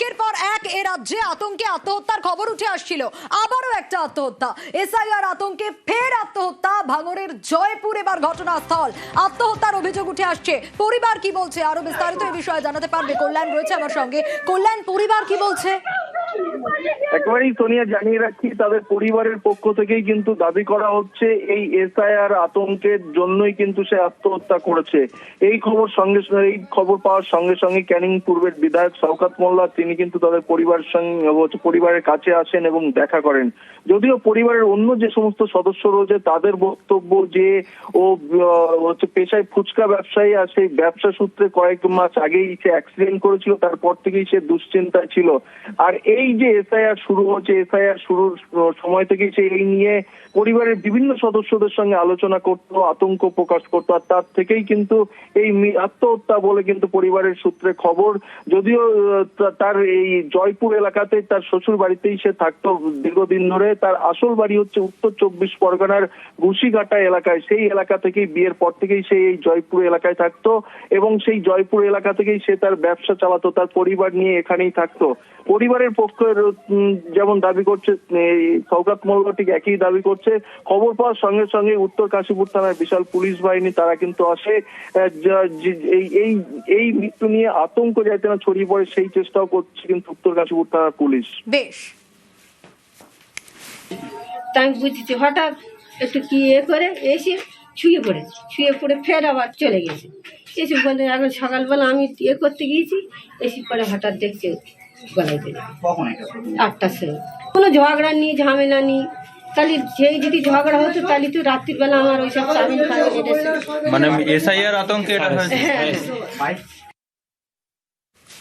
একের পর এক এ রাজ্যে আতঙ্কে আত্মহত্যার খবর উঠে আসছিল। আবারও একটা আত্মহত্যা। এসআইআর আতঙ্কে ফের আত্মহত্যা ভাঙড়ের জয়পুর এবার ঘটনাস্থল। আত্মহত্যার অভিযোগ উঠে আসছে। পরিবার কি বলছে? আরও বিস্তারিত এই বিষয়ে জানাতে পারবে। কল্যাণ রয়েছে আমার সঙ্গে। কল্যাণ, পরিবার কি বলছে? সোনিয়া জানিয়ে রাখি, তাদের পরিবারের পক্ষ থেকেই কিন্তু দাবি করা হচ্ছে, এই এসআইআর আতঙ্কের জন্যই কিন্তু সে আত্মহত্যা করেছে। এই খবর সঙ্গে এই খবর পাওয়ার সঙ্গে সঙ্গে ক্যানিং পূর্বের বিধায়ক শওকাত মোল্লা, তিনি কিন্তু তাদের সঙ্গে পরিবারের কাছে আসেন এবং দেখা করেন। যদিও পরিবারের অন্য যে সমস্ত সদস্য রয়েছে, তাদের বক্তব্য যে ও হচ্ছে পেশায় ফুচকা ব্যবসায়ী আর সেই ব্যবসা সূত্রে কয়েক মাস আগেই সে অ্যাক্সিডেন্ট করেছিল, তারপর থেকেই সে দুশ্চিন্তায় ছিল। আর এই যে এসআইআর শুরু হচ্ছে, এসআইআর শুরুর সময় থেকেই সে এই নিয়ে পরিবারের বিভিন্ন সদস্যদের সঙ্গে আলোচনা করতো, আতঙ্ক প্রকাশ করতো, আর তার থেকেই কিন্তু এই আত্মহত্যা বলে কিন্তু পরিবারের সূত্রে খবর। যদিও তার এই জয়পুর এলাকাতে তার শ্বশুর বাড়িতেই সে থাকতো দীর্ঘদিন ধরে। তার আসল বাড়ি হচ্ছে উত্তর চব্বিশ পরগনার ঘুষিঘাটা এলাকায়। সেই এলাকা থেকেই, বিয়ের পর থেকেই সে এই জয়পুর এলাকায় থাকতো এবং সেই জয়পুর এলাকা থেকেই সে তার ব্যবসা চালাতো, তার পরিবার নিয়ে এখানেই থাকতো। পরিবারের পক্ষের যেমন দাবি করছে সৌগাত মোল্লা ঠিক একই দাবি করছে। খবর পাওয়ার সঙ্গে সঙ্গে উত্তর কাশীপুর থানার বিশাল পুলিশ বাহিনী, তারা কিন্তু আসে। এই এই মৃত্যু নিয়ে আতঙ্ক যাতে না, ছড়িয়ে পড়ে সেই চেষ্টাও করছে কিন্তু উত্তর কাশীপুর থানার পুলিশ। বেশ। তাই বুঝেছি, হঠাৎ একটু কি ইয়ে করে, এসে শুয়ে পড়েছে। শুয়ে পড়ে ফের আবার চলে গেছে। এসে বলে এখন সকালবেলা আমি ইয়ে করতে গিয়েছি। এসে পরে হঠাৎ দেখছে গলায় এটা আটটার সময় কোনো ঝগড়া নেই ঝামেলা নেই। তাহলে যেই যদি ঝগড়া হতো তাহলে তো রাত্রিবেলা আমার ওইসব ফাবিন এটা মানে এসআইআর আতঙ্কে এটা হয়েছে? হ্যাঁ।